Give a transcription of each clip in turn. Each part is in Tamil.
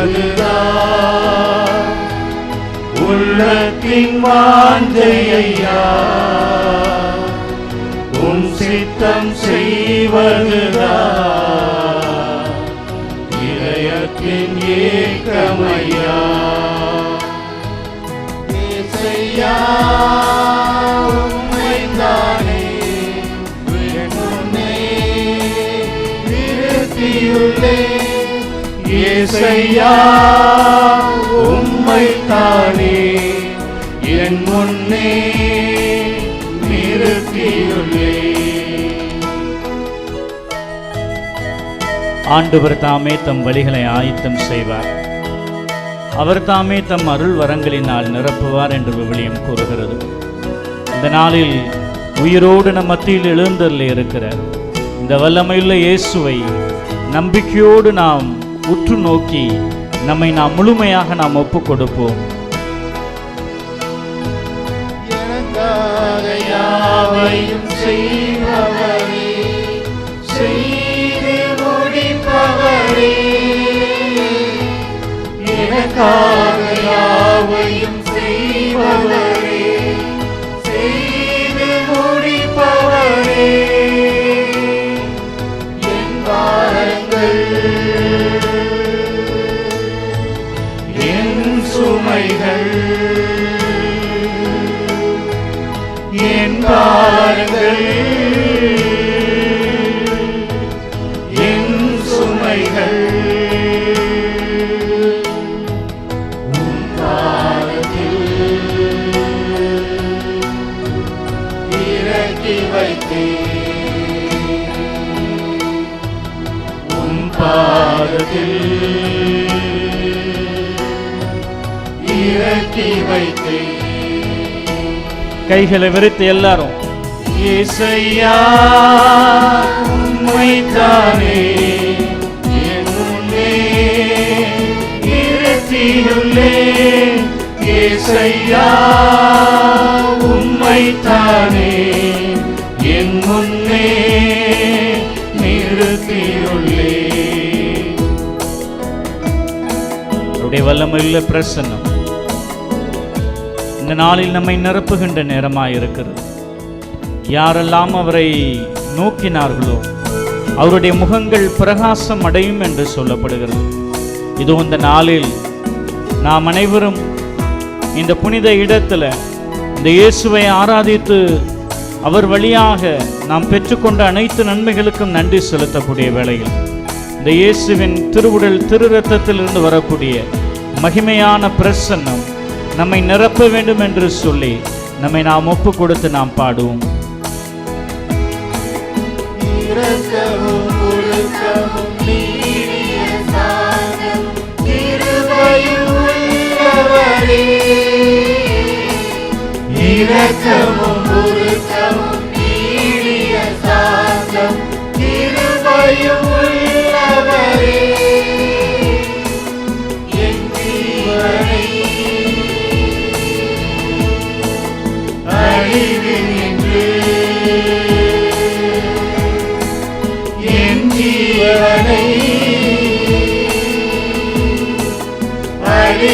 இருப்பதுதான் உள்ளத்தின் வாஞ்சையா உன் சித்தம் செய்வதுதான். இதயத்தின் ஏக்கமையா. இசையா உம்மைத்தானே ஏசையா உம்மை தானே என் முன்னே நிறுத்தியுள்ளே. ஆண்டவர் தாமே தம் வழிகளை ஆயத்தம் செய்வார். அவர் தாமே தம் அருள் வரங்களினால் நிரப்புவார் என்று விவிலியம் கூறுகிறது. இந்த நாளில் உயிரோடு நம் மத்தியில் எழுந்தரில் இருக்கிற இந்த வல்லமையுள்ள இயேசுவை நம்பிக்கையோடு நாம் உற்று நோக்கி நம்மை நாம் முழுமையாக நாம் ஒப்பு கொடுப்போம் எனக்காக யாவையும் செய்பவரே. இறக்கி வைத்தேன் உன் பாதத்தில் இறக்கி வைத்தேன் கைகளை விரித்து எல்லாரும். இசையா இருத்தியுள்ளேன் இசையா உம்மைத்தானே என் நிறுத்தியுள்ளே. நிறுத்தியுள்ளேன் வல்லமையுள்ள பிரசன்னம் இந்த நாளில் நம்மை நிரப்புகின்ற நேரமாக இருக்கிறது. யாரெல்லாம் அவரை நோக்கினார்களோ அவருடைய முகங்கள் பிரகாசம் அடையும் என்று சொல்லப்படுகிறது. இது இந்த நாளில் நாம் அனைவரும் இந்த புனித இடத்துல இந்த இயேசுவை ஆராதித்து அவர் வழியாக நாம் பெற்றுக்கொண்ட அனைத்து நன்மைகளுக்கும் நன்றி செலுத்தக்கூடிய வேளையில் இந்த இயேசுவின் திருவுடல் திரு ரத்தத்திலிருந்து வரக்கூடிய மகிமையான பிரசன்னம் நம்மை நிரப்ப வேண்டும் என்று சொல்லி நம்மை நாம் ஒப்பு கொடுத்து நாம் பாடுவோம். இரக்கமும்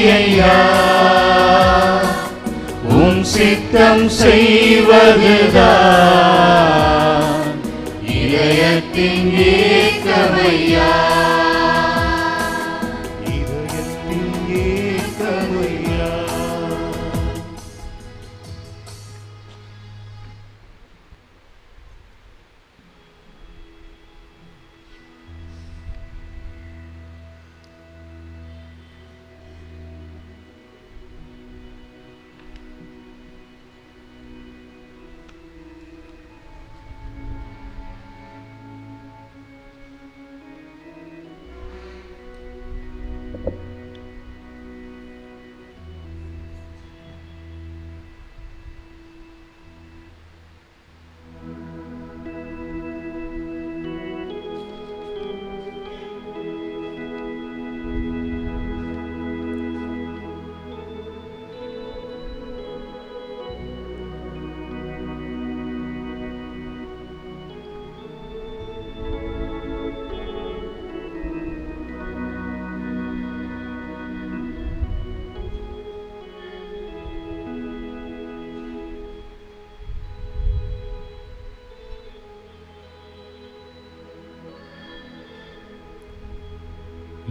வாஞ்சையா உம் சித்தம் செய்வதுதான் இதயத்தின் ஏக்கமையா.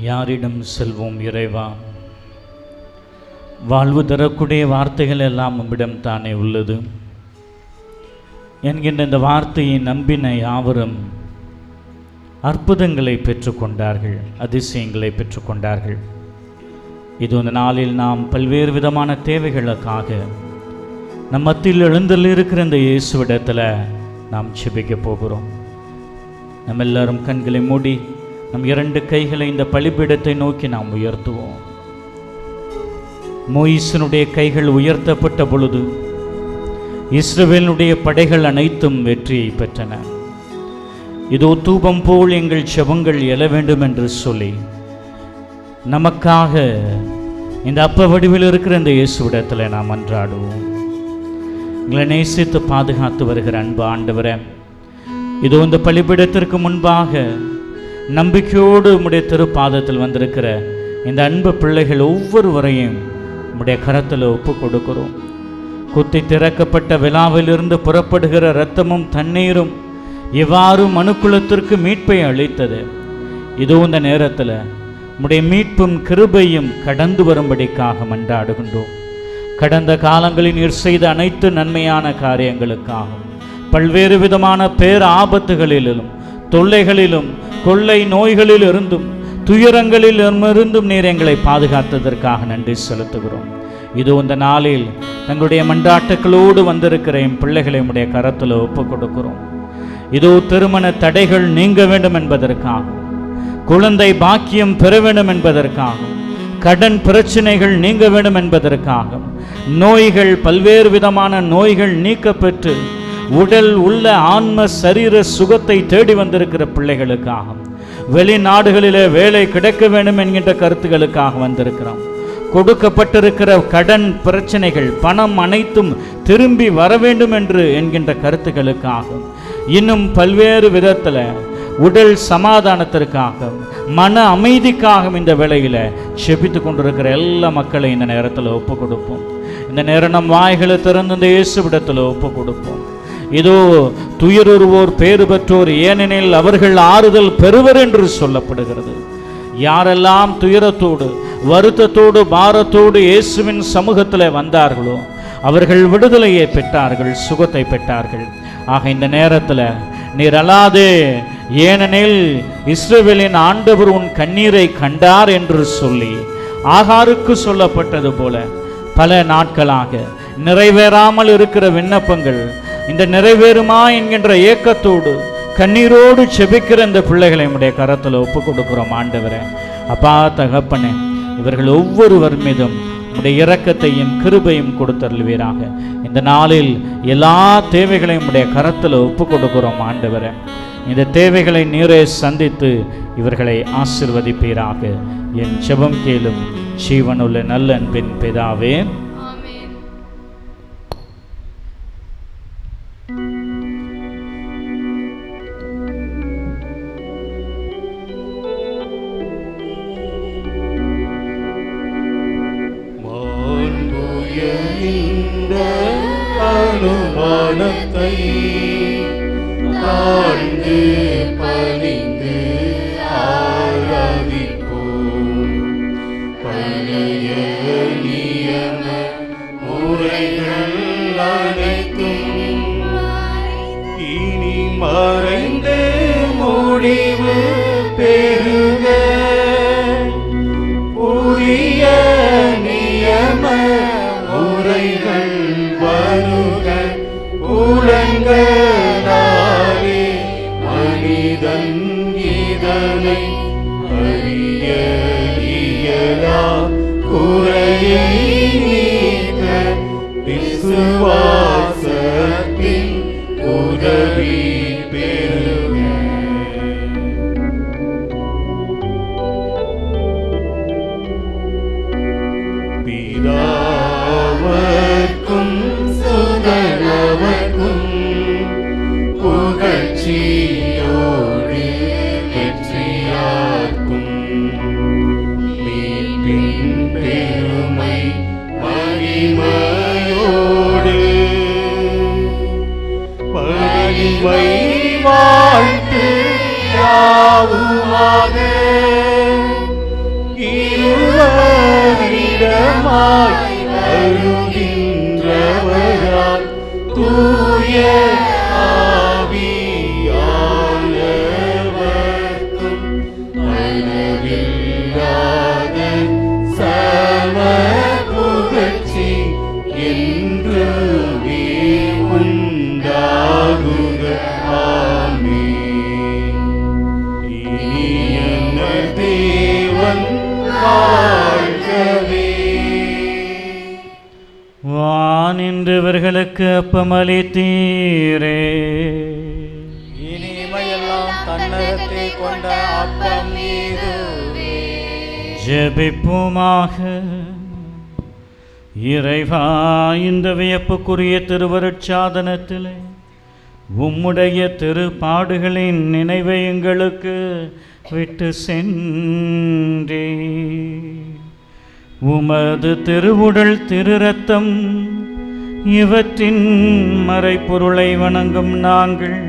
யாரிடம் செல்வோம் இறைவா? வாழ்வு தரக்கூடிய வார்த்தைகள் எல்லாம் உம்மிடம் தானே உள்ளது. என்கின்ற இந்த வார்த்தையை நம்பின யாவரும் அற்புதங்களை பெற்றுக்கொண்டார்கள் அதிசயங்களை பெற்றுக்கொண்டார்கள். இது இந்த நாளில் நாம் பல்வேறு விதமான தேவைகளுக்காக நம் மத்தியில் எழுந்தில் இருக்கிற இந்த இயேசுவிடத்தில் நாம் செபிக்க போகிறோம். நம்ம எல்லாரும் கண்களை மூடி நம் இரண்டு கைகளை இந்த பலிபீடத்தை நோக்கி நாம் உயர்த்துவோம். மோயிசனுடைய கைகள் உயர்த்தப்பட்ட பொழுது இஸ்ரவேலுடைய படைகள் அனைத்தும் வெற்றியை பெற்றன. இதோ தூபம் போல் எங்கள் செபங்கள் எழ வேண்டும் என்று சொல்லி நமக்காக இந்த அப்ப வடிவில் இருக்கிற இந்த இயேசுவிடத்தில் நாம் அன்றாடுவோம். எங்களை நேசித்து பாதுகாத்து வருகிற அன்பு ஆண்டவரை இதோ இந்த பலிபீடத்திற்கு முன்பாக நம்பிக்கையோடு உம்முடைய திருப்பாதத்தில் வந்திருக்கிற இந்த அன்பு பிள்ளைகள் ஒவ்வொருவரையும் உம்முடைய கரத்தில் ஒப்பு கொடுக்கிறோம். குத்தி திறக்கப்பட்ட விழாவிலிருந்து புறப்படுகிற இரத்தமும் தண்ணீரும் இவ்வாறு மனுக்குலத்திற்கு மீட்பை அளித்தது. இதோ இந்த நேரத்தில் உம்முடைய மீட்பும் கிருபையும் கடந்து வரும்படிக்காக மன்றாடுகின்றோம். கடந்த காலங்களில் நீர் செய்த அனைத்து நன்மையான காரியங்களுக்காகவும் பல்வேறு விதமான பேர் ஆபத்துகளிலும் தொல்லைகளிலும் கொள்ளை நோய்களில் இருந்தும் துயரங்களில் இருந்தும் நீர் எங்களை பாதுகாத்ததற்காக நன்றி செலுத்துகிறோம். இது இந்த நாளில் தங்களுடைய மண்டாட்டுக்களோடு வந்திருக்கிற என் பிள்ளைகளை உடைய கரத்தில் ஒப்பு கொடுக்கிறோம் இதோ திருமண தடைகள் நீங்க வேண்டும் என்பதற்காகவும் குழந்தை பாக்கியம் பெற வேண்டும் என்பதற்காகவும் கடன் பிரச்சனைகள் நீங்க வேண்டும் என்பதற்காகவும் நோய்கள் பல்வேறு விதமான நோய்கள் நீக்கப்பெற்று உடல் உள்ள ஆன்ம சரீர சுகத்தை தேடி வந்திருக்கிற பிள்ளைகளுக்காகவும் வெளிநாடுகளிலே வேலை கிடைக்க வேண்டும் என்கின்ற கருத்துகளுக்காக வந்திருக்கிறோம். கொடுக்கப்பட்டிருக்கிற கடன் பிரச்சனைகள் பணம் அனைத்தும் திரும்பி வர வேண்டும் என்று என்கின்ற கருத்துக்களுக்காக இன்னும் பல்வேறு விதத்தில் உடல் சமாதானத்திற்காக மன அமைதிக்காக இந்த வேளையில் செபித்து கொண்டிருக்கிற எல்லா மக்களையும் இந்த நேரத்தில் ஒப்பு கொடுப்போம். இந்த நேரம் நம் வாய்களை திறந்து இந்த இயேசுவிடத்தில் ஒப்பு கொடுப்போம். இதோ துயருருவோர் பேறு பெற்றோர் ஏனெனில் அவர்கள் ஆறுதல் பெறுவர் என்று சொல்லப்படுகிறது. யாரெல்லாம் துயரத்தோடு வருத்தத்தோடு பாரத்தோடு இயேசுவின் சமூகத்தில் வந்தார்களோ அவர்கள் விடுதலையை பெற்றார்கள் சுகத்தை பெற்றார்கள். ஆக இந்த நேரத்தில் நீர் அல்லாதே ஏனெனில் இஸ்ரேவேலின் ஆண்டவர் உன் கண்ணீரை கண்டார் என்று சொல்லி ஆகாருக்கு சொல்லப்பட்டது போல பல நாட்களாக நிறைவேறாமல் இருக்கிற விண்ணப்பங்கள் இந்த நிறைவேறுமா என்கின்ற ஏக்கத்தோடு கண்ணீரோடு செபிக்கிற இந்த பிள்ளைகளை நம்முடைய கரத்தில் ஒப்பு கொடுக்குறோம் ஆண்டவரே. அப்பா தகப்பனே இவர்கள் ஒவ்வொருவர் மீதும் உடைய இரக்கத்தையும் கிருபையும் கொடுத்தருள்வீராக. இந்த நாளில் எல்லா தேவைகளையும் உடைய கரத்தில் ஒப்பு கொடுக்கிறோம் ஆண்டவரே. இந்த தேவைகளை நீரே சந்தித்து இவர்களை ஆசிர்வதிப்பீராக. என் செபம் கேளும் ஜீவனுள்ள நல்ல அன்பின் பிதாவே அனைத்தும் இனி மறைந்தே முடிவு. பெருமை மகிமையோடு. மகிமை வாழ்த்து யாவுமாக. இருவரிடமாய் அருகின்றவரால் தூய வானின்றவர்களுக்கு அப்பமளித்தீரே. இனிமையெல்லாம் தன்னகத்தை கொண்ட அப்பம் ஜெபிப்போமாக. இறைவா இந்த வியப்புக்குரிய திருவருட்சாதனத்திலே உம்முடைய திருப்பாடுகளின் நினைவை எங்களுக்கு விட்டு சென்றே உமது திருவுடல் திருரத்தம் இவற்றின் மறைப்பொருளை வணங்கும் நாங்கள்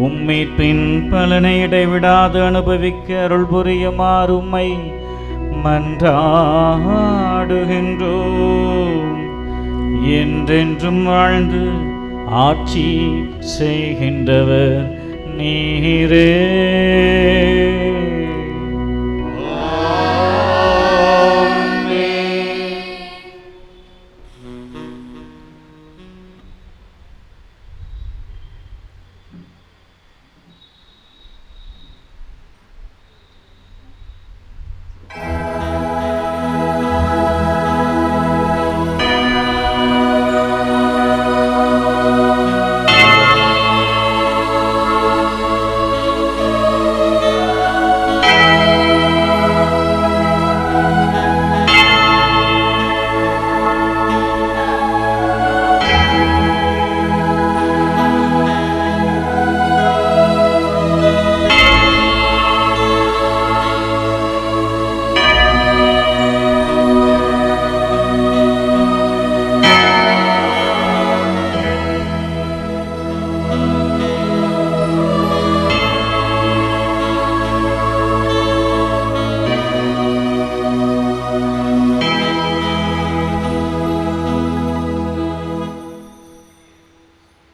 உம்மீட்பின் பலனை இடைவிடாது அனுபவிக்க அருள் புரியுமாறு உம்மை மன்றாடுகின்றோம். என்றென்றும் வாழ்ந்து ஆட்சி செய்கின்றவர் நீரே.